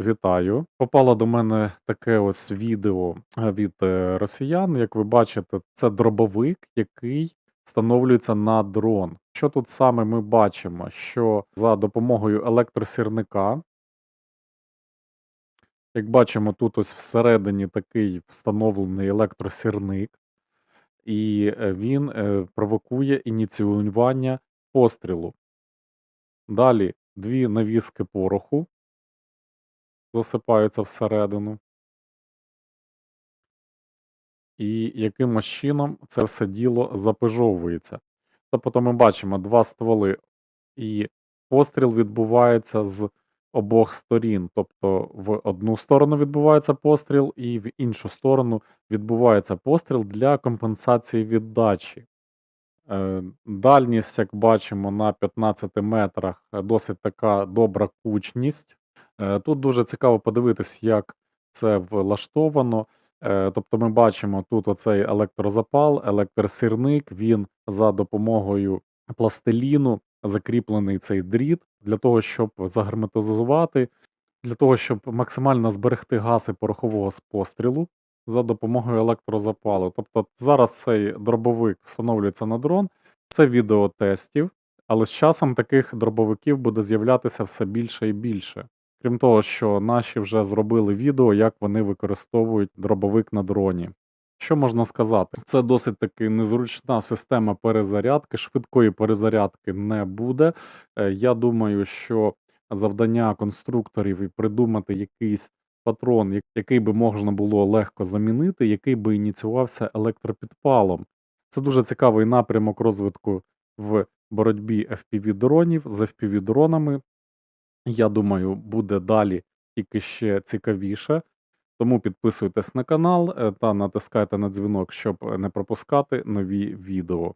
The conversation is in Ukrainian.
Вітаю. Попало до мене таке ось відео е, від е, росіян. Як ви бачите, це дробовик, який встановлюється на дрон. Що тут саме ми бачимо? Що за допомогою електросірника, як бачимо, тут ось всередині такий встановлений електросірник, і е, він е, провокує ініціювання пострілу. Далі дві навіски пороху засипаються всередину. І якимось чином це все діло запижовується. Тобто ми бачимо два стволи, і постріл відбувається з обох сторін. Тобто в одну сторону відбувається постріл, і в іншу сторону відбувається постріл для компенсації віддачі. Е, Дальність, як бачимо, на 15 метрах е, досить така добра кучність. Е, Тут дуже цікаво подивитись, як це влаштовано. Е, Тобто ми бачимо тут оцей електрозапал, електросірник, він за допомогою пластиліну закріплений цей дріт для того, щоб загерметизувати, для того, щоб максимально зберегти гаси порохового з пострілу за допомогою електрозапалу. Тобто зараз цей дробовик встановлюється на дрон, це відео тестів, але з часом таких дробовиків буде з'являтися все більше і більше. Крім того, що наші вже зробили відео, як вони використовують дробовик на дроні. Що можна сказати? Це досить таки незручна система перезарядки, швидкої перезарядки не буде. Е, Я думаю, що завдання конструкторів і придумати якийсь патрон, який би можна було легко замінити, який би ініціювався електропідпалом. Це дуже цікавий напрямок розвитку в боротьбі FPV-дронів з FPV-дронами. Я думаю, буде далі тільки ще цікавіше. Тому підписуйтесь на канал е, та натискайте на дзвінок, щоб не пропускати нові відео.